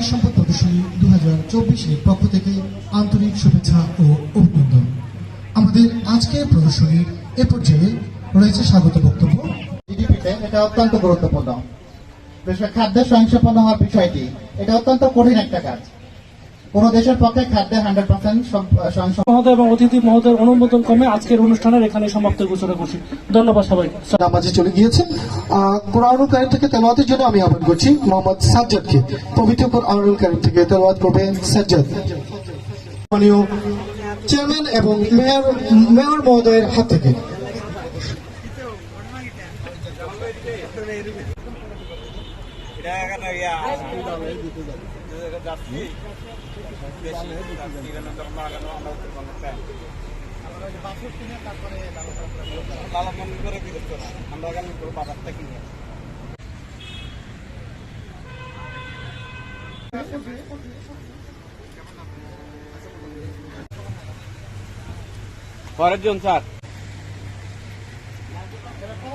প্রাণী সম্পদ প্রদর্শনী দু হাজার চব্বিশের পক্ষ থেকে আন্তরিক শুভেচ্ছা ও অভিনন্দন। আমাদের আজকের প্রদর্শনীর এ পর্যায়ে রয়েছে স্বাগত বক্তব্য। এটা অত্যন্ত গুরুত্বপূর্ণ। খাদ্য স্বয়ংসম্পন্ন হওয়ার বিষয়টি, এটা অত্যন্ত কঠিন একটা কাজ। কোন দেশের পক্ষে খাদ্যের হান্ড্রেড পার্সেন্ট মহোদয় এবং অতিথি মহোদয়ের অনুমোদন ক্রমে আজকের অনুষ্ঠানের এখানে সমাপ্ত ঘোষণা করছি। ধন্যবাদ সবাইকে। নামাজে চলে গিয়েছেন। আহ, কোরআনুল কারিম থেকে তেলাওয়াতের জন্য আমি আহ্বান করছি মোহাম্মদ সাজ্জাদকে। পবিত্র কোরআনুল কারিম থেকে তেলাওয়াত করবে সাজ্জাদ। মাননীয় চেয়ারম্যান এবং মেয়র মেয়র মহোদয়ের হাত থেকে। পরের জন স্যার।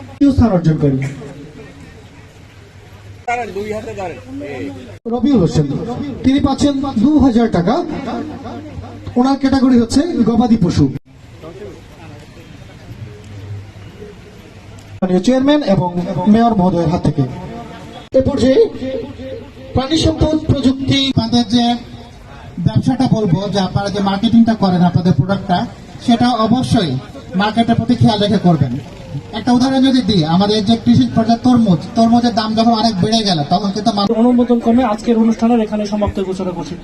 তৃতীয় স্থান অর্জন করেন। দাঁড়ান দুই হাতে দাঁড়ান এই তিনি পাচ্ছেন দু হাজার টাকা। ওনার ক্যাটাগরি হচ্ছে গবাদি পশু। চেয়ারম্যান এবং মেয়র মহোদয়ের হাত থেকে। এ পর্যায়ে প্রাণী সম্পদ প্রযুক্তি আপনাদের যে ব্যবসাটা বলব, যে আপনারা যে মার্কেটিংটা করেন, আপনাদের প্রোডাক্টটা সেটা অবশ্যই মার্কেটের প্রতি খেয়াল রেখে করবেন। একটা উদাহরণ যদি দিই, আমাদের যে কৃষি পর্যায়ে তরমুজ, তরমুজের দাম যখন অনেক বেড়ে গেল, তখন কিন্তু অনুমোদন কমে আজকের অনুষ্ঠানের এখানে সমাপ্ত ঘোষণা করছি